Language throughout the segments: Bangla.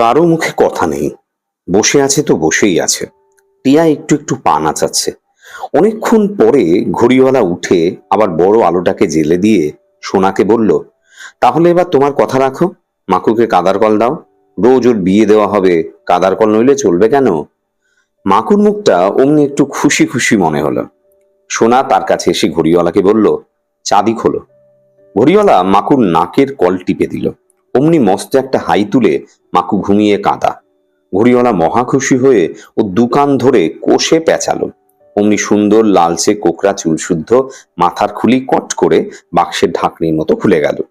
কারও মুখে কথা নেই। বসে আছে তো বসেই আছে। টিয়া একটু একটু পা নাচাচ্ছে। অনেকক্ষণ পরে ঘড়িওয়ালা উঠে আবার বড় আলোটাকে জেলে দিয়ে সোনাকে বলল, তাহলে এবার তোমার কথা রাখো। মাকুকে কাদার কল দাও। রোজ ওর বিয়ে দেওয়া হবে। কাদার কল নইলে চলবে কেন? মাকুর মুখটা অমনি একটু খুশি খুশি মনে হলো। সোনা তার কাছে এসে ঘড়িওয়ালাকে বলল চাঁদি খোলো। ঘড়িওয়ালা মাকুর নাকের কল টিপে দিল। অমনি মস্ত একটা হাই তুলে মাকু ঘুমিয়ে কাঁদা। ঘড়িওয়ালা মহা খুশি হয়ে ও দুকান ধরে কোষে পেঁচালো। অমনি সুন্দর লালচে কোকড়া চুলশুদ্ধ মাথার খুলি কট করে বাক্সের ঢাকনির মতো খুলে গেল।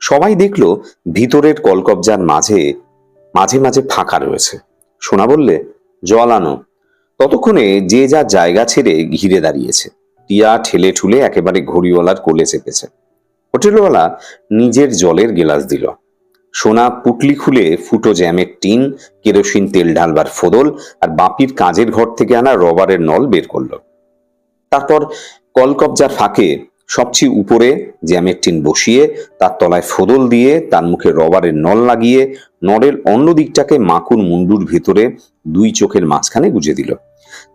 সবাই দেখল ভিতরের কলকবজার মাঝে মাঝে মাঝে ফাঁকা রয়েছে। সোনা বললে, জল আনো। ততক্ষণে যে যা জায়গা ছেড়ে ঘিরে দাঁড়িয়েছে। টিয়া ঠেলে ঠুলে একেবারে ঘড়িওয়ালার কোলে চেপেছে। হোটেলওয়ালা নিজের জলের গেলাস দিল। সোনা পুটলি খুলে ফুটো জ্যামের টিন, কেরোসিন তেল ঢালবার ফোদল আর বাপির কাজের ঘর থেকে আনা রবারের নল বের করল। তারপর কলকবজার ফাঁকে সবচেয়ে উপরে জ্যামের টিন বসিয়ে তার তলায় ফোদল দিয়ে তার মুখে রবারের নল লাগিয়ে নলের অন্য দিকটাকে মাকুর মুন্ডুর ভিতরে দুই চোখের মাঝখানে গুজে দিল।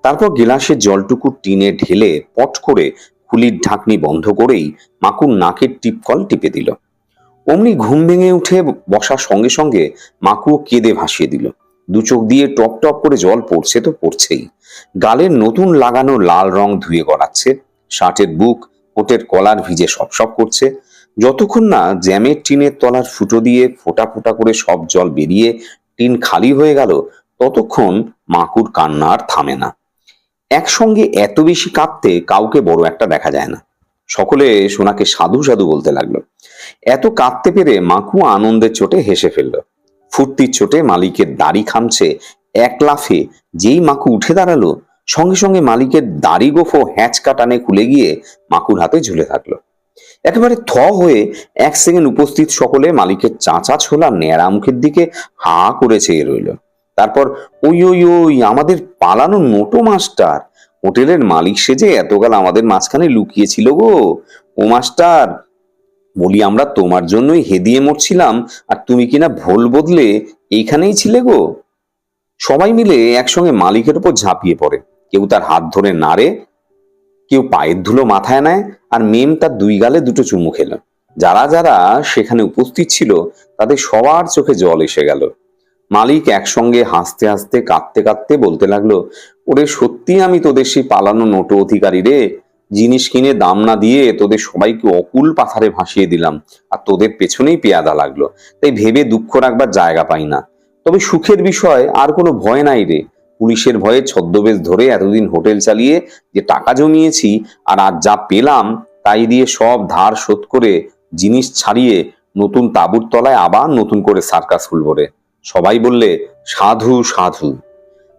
তারপর গেলাসের জলটুকু টিনে ঢেলে পট করে খুলির ঢাকনি বন্ধ করেই মাকুর নাকের টিপকল টিপে দিল। অমনি ঘুম ভেঙে উঠে বসার সঙ্গে সঙ্গে মাকুও কেঁদে ভাসিয়ে দিল। দু চোখ দিয়ে টপ টপ করে জল পড়ছে তো পড়ছেই। গালের নতুন লাগানো লাল রং ধুয়ে গড়াচ্ছে শার্টের বুক, কোটের কলার ভিজে সপ সপ করছে। যতক্ষণ না জ্যামের টিনের তলার ফুটো দিয়ে ফোটা ফোটা করে সব জল বেরিয়ে টিন খালি হয়ে গেল, ততক্ষণ মাকুর কান্না আর থামে না। একসঙ্গে এত বেশি কাঁদতে কাউকে বড় একটা দেখা যায় না। সকলে সোনাকে সাধু সাধু বলতে লাগল। এত কাঁদতে পেরে মাকু আনন্দের চোটে হেসে ফেলল। ফুর্তির চোটে মালিকের দাড়ি খামছে এক লাফে। যেই মাকু উঠে দাঁড়াল, সঙ্গে সঙ্গে মালিকের দাড়ি গোফো হ্যাঁচকা টানে খুলে গিয়ে মাকুর হাতে ঝুলে থাকল। একেবারে থ হয়ে এক সেকেন্ড উপস্থিত সকলে মালিকের চাঁচা ছোলা ন্যাড়া মুখের দিকে হা করে চেয়ে রইল। তারপর, ওই ওই ওই, আমাদের পালানো নোটো মাস্টার। হোটেলের মালিক সেজে এতকাল আমাদের মাঝখানে লুকিয়েছিল গো। ও মাস্টার বলি, আমরা তোমার জন্যই হেদিয়ে মরছিলাম, আর তুমি কিনা ভোল বদলে এইখানেই ছিলে গো? সবাই মিলে একসঙ্গে মালিকের উপর ঝাঁপিয়ে পড়ে। কেউ তার হাত ধরে নাড়ে, কেউ পায়ের ধুলো মাথায় নেয়, আর মেম তার দুই গালে দুটো চুমু খেল। যারা যারা সেখানে উপস্থিত ছিল, তাদের সবার চোখে জল এসে গেল। মালিক একসঙ্গে হাসতে হাসতে, কাঁদতে কাঁদতে বলতে লাগল, ওরে সত্যি আমি তোদের সেই পালানো নোটো অধিকারী রে? জিনিস কিনে দাম না দিয়ে তোদের সবাইকে অকুল পাথারে ভাসিয়ে দিলাম। আর তোদের পেছনেই পেয়াদা লাগল। তাই ভেবে দুঃখ রাখবার জায়গা পাই না। তবে সুখের বিষয়, আর কোনো ভয় নাই রে। পুলিশের ভয়ে ছদ্মবেশ ধরে এতদিন হোটেল চালিয়ে যে টাকা জমিয়েছি, আর আজ যা পেলাম, তাই দিয়ে সব ধার শোধ করে জিনিস ছাড়িয়ে নতুন তাঁবুর তলায় আবার নতুন করে সার্কাস খুলব রে। সবাই বললে, সাধু সাধু।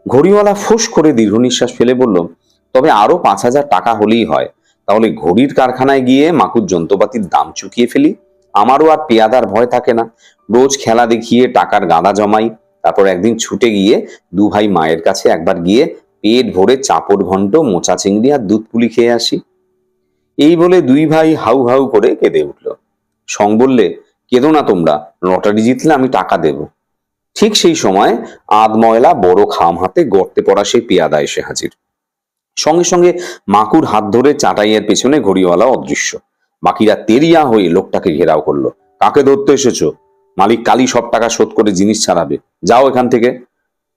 ঘড়িওয়ালা ফোঁস করে দীর্ঘ নিঃশ্বাস ফেলে বলল তবে আরও পাঁচ হাজার টাকা হলেই হয়। তাহলে ঘড়ির কারখানায় গিয়ে মাকুর যন্ত্রপাতির দাম চুকিয়ে ফেলি। আমারও আর পেয়াদার ভয় থাকে না। রোজ খেলা দেখিয়ে টাকার গাদা জমাই, তারপর একদিন ছুটে গিয়ে দু ভাই মায়ের কাছে একবার গিয়ে পেট ভরে চাপড় ঘন্ট, মোচা চিংড়ি আর দুধ পুলি খেয়ে আসি। এই বলে দুই ভাই হাউ হাউ করে কেঁদে উঠল। সং বললে, কেঁদো না তোমরা, লটারি জিতলে আমি টাকা দেব। ঠিক সেই সময় আধ ময়লা বড় খাম হাতে গর্তে পড়া সেই পেয়াদা এসে হাজির। সঙ্গে সঙ্গে মাকুর হাত ধরে চাটাইয়ের পেছনে ঘড়িওয়ালা অদৃশ্য। বাকিরা তেরিয়া হয়ে লোকটাকে ঘেরাও করল। কাকে ধরতে এসেছ? মালিক কালি সব টাকা শোধ করে জিনিস ছাড়াবে। যাও এখান থেকে।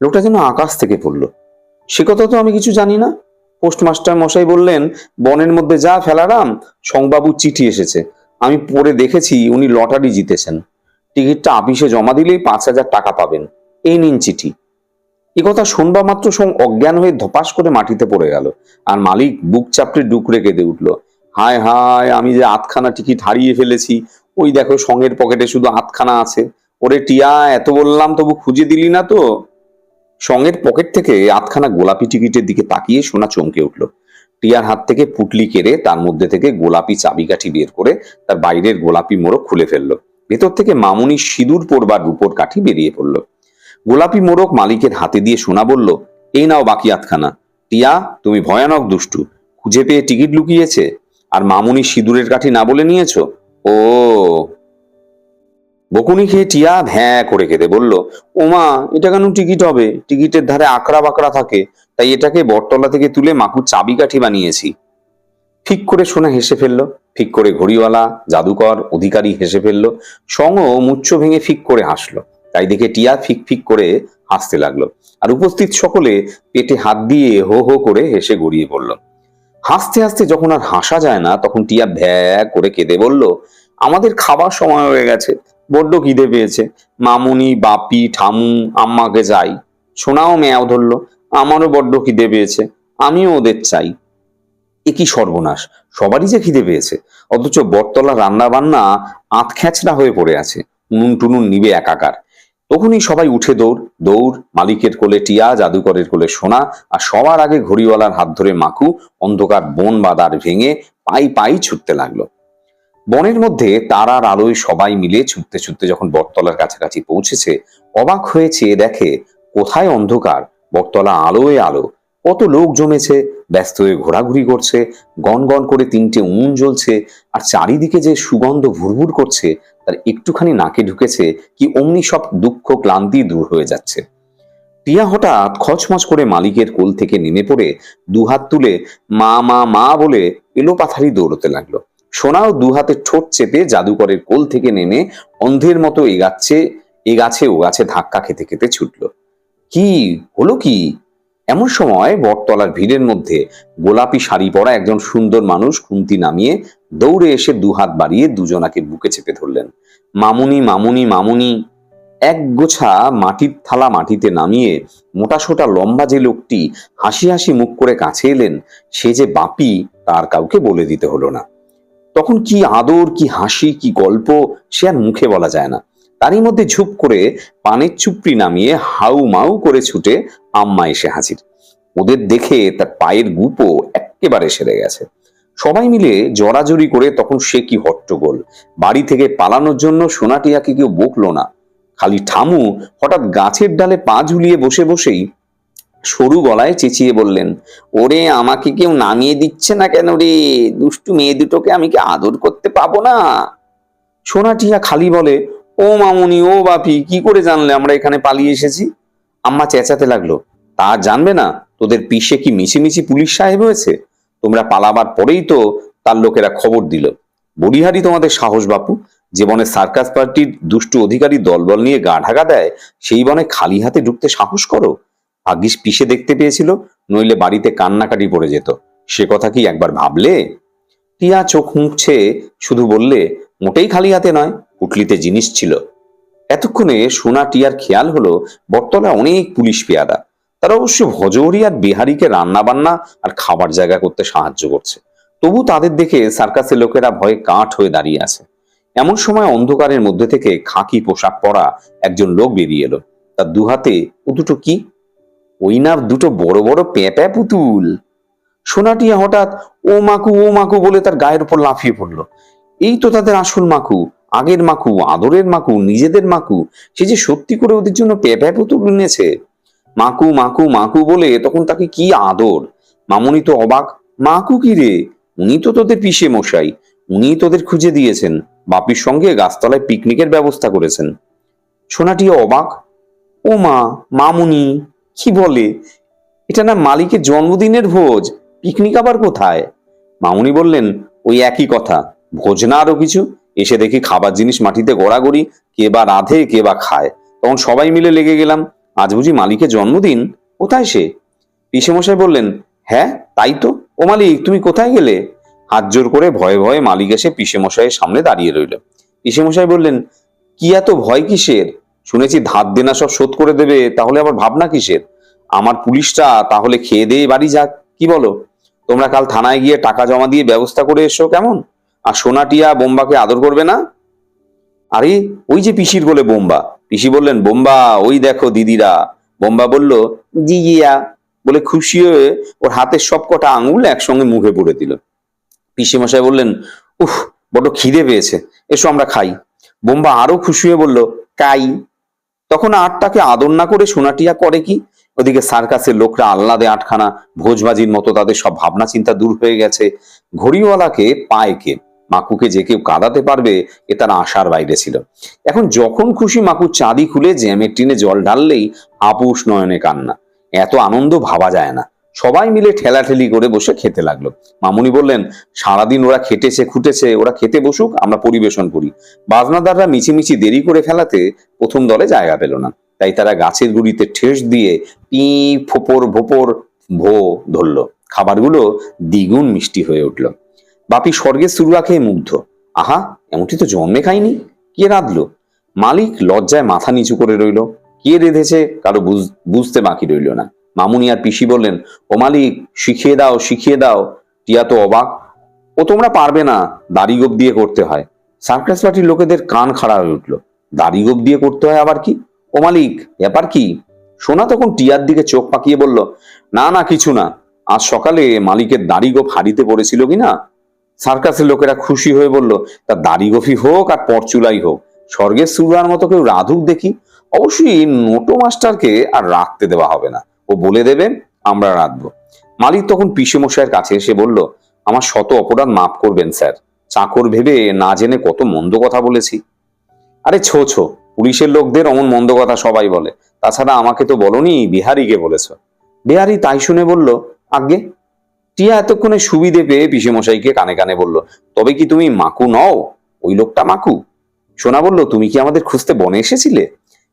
লোকটা যেন আকাশ থেকে পড়ল। সে কথা তো আমি কিছু জানি না। পোস্টমাস্টার মশাই বললেন, বনের মধ্যে যা ফেলারাম সংবাবুর চিঠি এসেছে। আমি পড়ে দেখেছি, উনি লটারি জিতেছেন। টিকিটটা আপিসে জমা দিলেই পাঁচ হাজার টাকা পাবেন। এই নিন চিঠি। কথা শুনবা মাত্র সং অজ্ঞান হয়ে ধপাস করে মাটিতে পড়ে গেল। আর মালিক বুক চাপড়ে ডুকরে কেঁদে উঠল, হায় হায়, আমি যে আটখানা টিকিট হারিয়ে ফেলেছি, ওই দেখো সঙ্গের পকেটে শুধু আটখানা আছে। ওরে টিয়া, এত বললাম তবু খুঁজে দিলি না তো? সঙ্গের পকেট থেকে আটখানা গোলাপি টিকিটের দিকে তাকিয়ে সোনা চমকে উঠল। টিয়ার হাত থেকে পুটলি কেড়ে তার মধ্যে থেকে গোলাপি চাবিকাঠি বের করে তার বাইরের গোলাপি মোড়ক খুলে ফেলল। ভেতর থেকে মামুনি সিঁদুর পড়বার রূপোর কাঠি বেরিয়ে পড়ল। গোলাপি মোড়ক মালিকের হাতে দিয়ে সোনা বলল, এই নাও বাকি আটখানা টিয়া, তুমি ভয়ানক দুষ্টু। খুঁজে পেয়ে টিকিট লুকিয়েছে। আর মামুনি সিঁদুরের কাঠি না বলে নিয়েছ? ও। বকুনি খেয়ে টিয়া ভ্যাঁ করে কেঁদে বলল ওমা এটা কেন টিকিট হবে? টিকিটের ধারে আকড়া বাকড়া থাকে। তাই এটাকে বটতলা থেকে তুলে মাকুর চাবিকাঠি বানিয়েছি। ঠিক করে শোনা হেসে ফেলল, ঠিক করে ঘড়িওয়ালা, জাদুকর, অধিকারী হেসে ফেলল সঙ্গ মুচ্ছ ভেঙে ফিক করে হাসলো। তাই দেখে টিয়া ফিক ফিক করে হাসতে লাগল। আর উপস্থিত সকলে পেটে হাত দিয়ে হো হো করে হেসে গড়িয়ে পড়ল। হাসতে হাসতে যখন আর হাসা যায় না, তখন টিয়া ভ্যা করে কেঁদে বলল, আমাদের খাবার সময় হয়ে গেছে, বড্ড খিদে পেয়েছে। মামুনি, বাপি, ঠামু, আম্মাকে যাই। সোনাও মেয়াও ধরলো, আমারও বড্ড খিদে পেয়েছে, আমিও ওদের চাই। এ কি সর্বনাশ, সবারই যে খিদে পেয়েছে। অথচ বটতলা রান্না বান্না আত খ্যাচড়া হয়ে পড়ে আছে, নুন টুনুন নিবে একাকার। তখনই সবাই উঠে দৌড় দৌড়, মালিকের কোলে টিয়া, জাদুকরের কোলে সোনা, আর সবার আগে ঘড়িওয়ালার হাত ধরে মাকু অন্ধকার বন বাদার ভেঙে পাই পাই ছুটতে লাগল। বনের মধ্যে তারার আলোয় সবাই মিলে ছুটতে ছুটতে যখন বটতলার কাছাকাছি পৌঁছেছে, অবাক হয়েছে দেখে, কোথায় অন্ধকার? বটতলা আলোয় আলো। কত লোক জমেছে, ব্যস্ত হয়ে ঘোরাঘুরি করছে গন গন করে তিনটে উনুন জ্বলছে, আর চারিদিকে যে সুগন্ধ ভুরভুর করছে, তার একটুখানি নাকে ঢুকেছে কি অমনি সব দুঃখ, ক্লান্তি দূর হয়ে যাচ্ছে। টিয়া হঠাৎ খচমচ করে মালিকের কোল থেকে নেমে পড়ে দুহাত তুলে মা মা মা বলে এলো পাথারি দৌড়তে লাগল। সোনাও দুহাতে ঠোঁট চেপে জাদুকরের কোল থেকে নেমে অন্ধের মতো এগাচ্ছে, এগাছে ও গাছে ধাক্কা খেতে খেতে ছুটল। কি? হলো কি? এমন সময় বটতলার ভিড়ের মধ্যে গোলাপি শাড়ি পরা একজন সুন্দর মানুষ খুন্তি নামিয়ে দৌড়ে এসে দুহাত বাড়িয়ে দুজনাকে বুকে চেপে ধরলেন। মামুনি মামুনি মামুনি। এক গোছা মাটির থালা মাটিতে নামিয়ে মোটাসোটা লম্বা যে লোকটি হাসি হাসি মুখ করে কাছে এলেন, সে যে বাপি তার কাউকে বলে দিতে হলো না। তখন কি আদর, কি হাসি, কি গল্প সে আর মুখে বলা যায় না। তারই মধ্যে ঝুপ করে পানের চুপড়ি নামিয়ে হাউ মাউ করে ছুটে আম্মা এসে হাজির। ওদের দেখে তার পায়ের গুপো একেবারে সেরে গেছে। সবাই মিলে জড়াজড়ি করে তখন সে কি হট্টগোল। বাড়ি থেকে পালানোর জন্য সোনাটিয়াকে কেউ বকলো না। খালি ঠামু হঠাৎ গাছের ডালে পা ঝুলিয়ে বসে বসেই সরু গলায় চেঁচিয়ে বললেন, ওরে, আমাকে কেউ নামিয়ে দিচ্ছে না কেন রে? দুষ্টু মেয়ে দুটোকে আমি কি আদর করতে পাবো না? সোনাটিয়া খালি বলে ও মামুনি, ও বাপি, কি করে জানলে আমরা এখানে পালিয়ে এসেছি? আম্মা চেঁচাতে লাগল, তা জানবে না, তোদের পিসে কি মিছিমিছি পুলিশ সাহেব হয়েছে? তোমরা পালাবার পরেই তো তার লোকেরা খবর দিল। বড়িহারি তোমাদের সাহস, বাপু, যে বনে সার্কাস পার্টির দুষ্টু অধিকারী দলবল নিয়ে গা ঢাকা দেয়, সেই বনে খালি হাতে ঢুকতে সাহস করো? ভাগ্যিস পিসে দেখতে পেয়েছিল, নইলে বাড়িতে কান্নাকাটি পড়ে যেত। সে কথা কি একবার ভাবলে? টিয়া চোখ মুখছে শুধু বললে, মোটেই খালি হাতে নয় পুটলিতে জিনিস ছিল। এতক্ষণে সোনা টিয়ার খেয়াল হলো বটতলা অনেক পুলিশ পেয়াদা। তারা অবশ্য ভজহরি আর বিহারিকে রান্না বান্না আর খাবার জায়গা করতে সাহায্য করছে। তবু তাদের দেখে সার্কাসের লোকেরা ভয়ে কাঠ হয়ে দাঁড়িয়ে আছে। এমন সময় অন্ধকারের মধ্যে থেকে খাকি পোশাক পরা একজন লোক বেরিয়ে এলো। তার দুহাতে, ও দুটো কি? ওই না দুটো বড় বড় পেঁপে পুতুল। সোনাটিয়া হঠাৎ, ও মাকু ও মাকু বলে তার গায়ের উপর লাফিয়ে পড়ল। এই তো তাদের আসল মাকু। আগের মাকু, আদরের মাকু, নিজেদের মাকু, সে যে সত্যি করে ওদের জন্য পেঁপে পুতুল এনেছে মাকু মাকু মাকু বলে তখন তাকে কি আদর? মামুনি তো অবাক, মাকু কি রে? উনি তো তোদের পিসে মশাই উনি তোদের খুঁজে দিয়েছেন, বাপির সঙ্গে গাছতলায় পিকনিকের ব্যবস্থা করেছেন। সোনাটি অবাক, ও মা, মামুনি, কি বলে? এটা না মালিকের জন্মদিনের ভোজ, পিকনিক আবার কোথায়? মামুনি বললেন, ওই একই কথা, ভোজ না আরও কিছু? এসে দেখি খাবার জিনিস মাটিতে গড়াগড়ি, কে বা রাধে, কে বা খায়। তখন সবাই মিলে লেগে গেলাম, আজ বুঝি মালিকের জন্মদিন? কোথায় সে? পিসেমশাই বললেন হ্যাঁ তাই তো। ও মালিক, তুমি কোথায় গেলে? হাত জোর করে ভয়ে ভয়ে মালিক এসে পিসেমশাইয়ের সামনে দাঁড়িয়ে রইল। পিসেমশাই বললেন, কি এত ভয় কিসের? শুনেছি ধার দেনা সব শোধ করে দেবে, তাহলে আবার ভাবনা কিসের? আমার পুলিশটা তাহলে খেয়ে দিয়ে বাড়ি যাক, কি বলো? তোমরা কাল থানায় গিয়ে টাকা জমা দিয়ে ব্যবস্থা করে এসো কেমন? আর সোনাটিয়া বোম্বাকে আদর করবে না? আরে, ওই যে পিসির বলে বোম্বা। পিসি বললেন, বোম্বা, ওই দেখো দিদিরা। বোম্বা বলল জি জিয়া বলে খুশি হয়ে ওর হাতের সব কটা আঙুল একসঙ্গে মুখে পড়ে দিল। পিসি মশাই বললেন, উফ, বড্ড খিদে পেয়েছে। এসো আমরা খাই। বোম্বা আরও খুশি হয়ে বলল, কাই? তখন আটটাকে আদর না করে সোনাটিয়া করে কি? ওদিকে সার্কাসের লোকরা আহ্লাদে আটখানা ভোজবাজির মতো তাদের সব ভাবনা চিন্তা দূর হয়ে গেছে। ঘড়িওয়ালাকে পায় কে মাকুকে যে কেউ কাঁদাতে পারবে, এ তার আশার বাইরে ছিল। এখন যখন খুশি মাকু চাঁদি খুলে জ্যামের টিনে জল ঢাললেই আপুস নয়নে কান্না। এত আনন্দ ভাবা যায় না। সবাই মিলে ঠেলাঠেলি করে বসে খেতে লাগল। মামুনি বললেন, সারাদিন ওরা খেটেছে, খুটেছে, ওরা খেতে বসুক, আমরা পরিবেশন করি। বাজনাদাররা মিছিমিছি দেরি করে ফেলাতে প্রথম দলে জায়গা পেল না। তাই তারা গাছের গুড়িতে ঠেস দিয়ে পি, ফোপর, ভোপর, ভো ধরল। খাবারগুলো দ্বিগুণ মিষ্টি হয়ে উঠল। বাপি স্বর্গের সুরুয়া খেয়ে মুগ্ধ। আহা, এমনটি তো জন্মে খাইনি কে রাঁধলো? মালিক লজ্জায় মাথা নিচু করে রইল। কে রেঁধেছে কারও বুঝতে বাকি রইল না। মামুনি আর পিসি বললেন, ও মালিক, শিখিয়ে দাও শিখিয়ে দাও। টিয়া তো অবাক। ও তোমরা পারবে না দাড়িগোপ দিয়ে করতে হয়। সার্কাস পার্টির লোকেদের কান খাড়া হয়ে উঠল। দাড়িগোপ দিয়ে করতে হয় আবার কি? ও মালিক, ব্যাপার কি? সোনা তখন টিয়ার দিকে চোখ পাকিয়ে বলল, না না, কিছু না। আজ সকালে মালিকের দাড়িগোপ হাড়িতে পড়েছিল কি না? সার্কাসের লোকেরা খুশি হয়ে বলল, তা দাড়িগোফি হোক আর পরচুলাই হোক স্বর্গের সুরার মতো কেউ রাধুক দেখি। অবশ্যই নোটো মাস্টারকে আর রাখতে দেওয়া হবে না। ও বলে দেবে, আমরা রাখব মালিক তখন মশাইয়ের কাছে এসে বলল, আমার শত অপরাধ মাফ করবেন, স্যার। চাকর ভেবে না জেনে কত মন্দ কথা বলেছি। আরে ছো ছো, পুলিশের লোকদের অমন মন্দ কথা সবাই বলে। তাছাড়া আমাকে তো বলনি, বিহারিকে বলেছ। বিহারি তাই শুনে বলল আগে টিয়া এতক্ষণে সুবিধে পেয়ে পিসেমশাইকে কানে কানে বলল, তবে কি তুমি মাকু নও? ওই লোকটা মাকু? সোনা বলল, তুমি কি আমাদের খুঁজতে বনে এসেছিলে?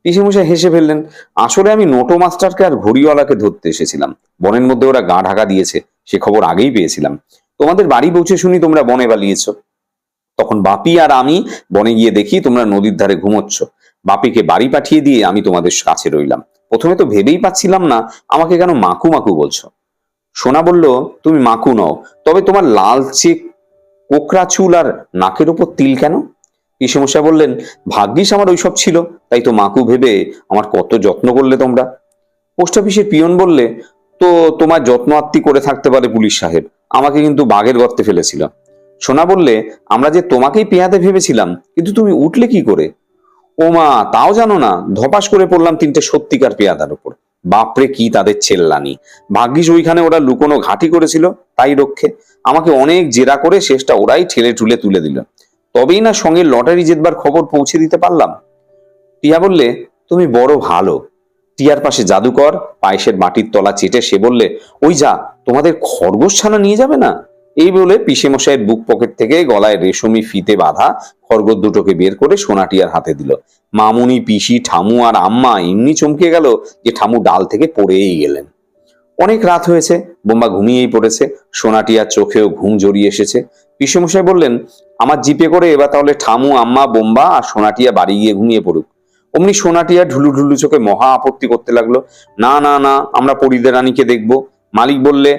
পিসেমশাই হেসে ফেললেন, আসলে আমি নোটো মাস্টারকে আর ঘড়িওয়ালাকে ধরতে এসেছিলাম। বনের মধ্যে ওরা গা ঢাকা দিয়েছে, সে খবর আগেই পেয়েছিলাম। তোমাদের বাড়ি পৌঁছে শুনি তোমরা বনে পালিয়েছ। তখন বাপি আর আমি বনে গিয়ে দেখি তোমরা নদীর ধারে ঘুমোচ্ছ। বাপিকে বাড়ি পাঠিয়ে দিয়ে আমি তোমাদের কাছে রইলাম। প্রথমে তো ভেবেই পাচ্ছিলাম না, আমাকে কেন মাকু মাকু বলছো? সোনা বলল, তুমি মাকু নও, তবে তোমার লালচে কোকড়া চুল আর নাকের ওপর তিল কেন? পিসমশা বললেন, ভাগ্যিস আমার ওইসব ছিল, তাই তো মাকু ভেবে আমার কত যত্ন করলে তোমরা? পোস্ট অফিসের পিয়ন বললে, তো তোমার যত্ন আত্মি করে থাকতে পারে পুলিশ সাহেব, আমাকে কিন্তু বাঘের গর্তে ফেলেছিল। সোনা বললে, আমরা যে তোমাকেই পেয়াতে ভেবেছিলাম, কিন্তু তুমি উঠলে কি করে? ও মা তাও জানো না, ধপাস করে পড়লাম তিনটে সত্যিকার পেয়াদার উপর। বাপরে কি তাদের চেল্লানি। ভাগ্যিস ওইখানে ওরা লুকোনো ঘাঁটি করেছিল, তাই রক্ষে। আমাকে অনেক জেরা করে শেষটা ওরাই ঠেলে ঠুলে তুলে দিল। তবেই না সঙ্গে লটারি জেতবার খবর পৌঁছে দিতে পারলাম। টিয়া বললে, তুমি বড় ভালো। টিয়ার পাশে জাদুকর, পায়েসের মাটির তলা চেটে সে বললে, ওই যা, তোমাদের খরগোশ ছানা নিয়ে যাবে না? এই বলে পিসে মশাইয়ের বুক পকেট থেকে গলায় রেশমি ফিতে বাঁধা খরগোশ দুটোকে বের করে সোনা টিয়ার হাতে দিল। মামুনি, পিসি, ঠামু আর আম্মা এমনি চমকে গেল যে ঠামু ডাল থেকে পড়েই গেলেন। অনেক রাত হয়েছে, বোম্বা ঘুমিয়েই পড়েছে, সোনাটিয়ার চোখেও ঘুম জড়িয়ে এসেছে। পিসমশাই বললেন, আমার জিপে করে এবার তাহলে ঠামু, আম্মা, বোম্বা আর সোনাটিয়া বাড়ি গিয়ে ঘুমিয়ে পড়ুক। অমনি সোনাটিয়া ঢুলু ঢুলু চোখে মহা আপত্তি করতে লাগল। না না না, আমরা পরিদের রানীকে দেখব। মালিক বললে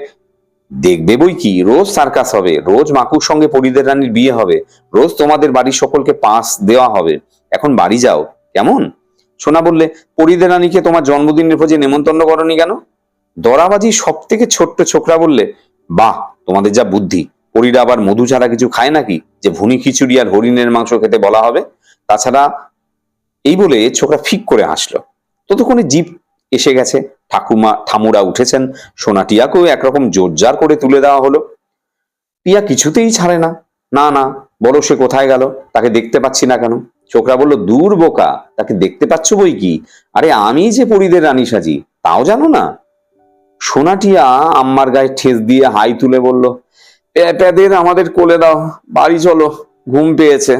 দেখবে বই কি? রোজ সার্কাস হবে, রোজ মাকুর সঙ্গে পরিদের রানীর বিয়ে হবে, রোজ তোমাদের বাড়ির সকলকে পাস দেওয়া হবে। এখন বাড়ি যাও, কেমন? সোনা বললে, পরিদের রানীকে তোমার জন্মদিনের ভোজে নেমন্তন্ন করনি কেন? দরাবাজি সব থেকে ছোট্ট ছোকরা বললে, বাহ, তোমাদের যা বুদ্ধি। পরীরা আবার মধু ছাড়া কিছু খায় নাকি? যে ভুনি খিচুড়ি আর হরিণের মাংস খেতে বলা হবে? তাছাড়া এই বলে ছোকরা ফিক করে হাসলো। ততক্ষণে জিপ এসে গেছে। ঠাকুমা, ঠামুরা উঠেছেন। সোনা টিয়াকেও একরকম জোরজার করে তুলে দেওয়া হলো। টিয়া কিছুতেই ছাড়ে না। না না, বলো সে কোথায় গেল? তাকে দেখতে পাচ্ছি না কেন? ছোকরা বলল, দূর বোকা, তাকে দেখতে পাচ্ছ বই কি? আরে, আমি যে পরিদের রানী সাজি, তাও জানো না? সোনাটিয়া আম্মার গায়ে ঠেস দিয়ে হাই তুলে বলল প্যাদের আমাদের কোলে দাও, বাড়ি চলো, ঘুম পেয়েছে।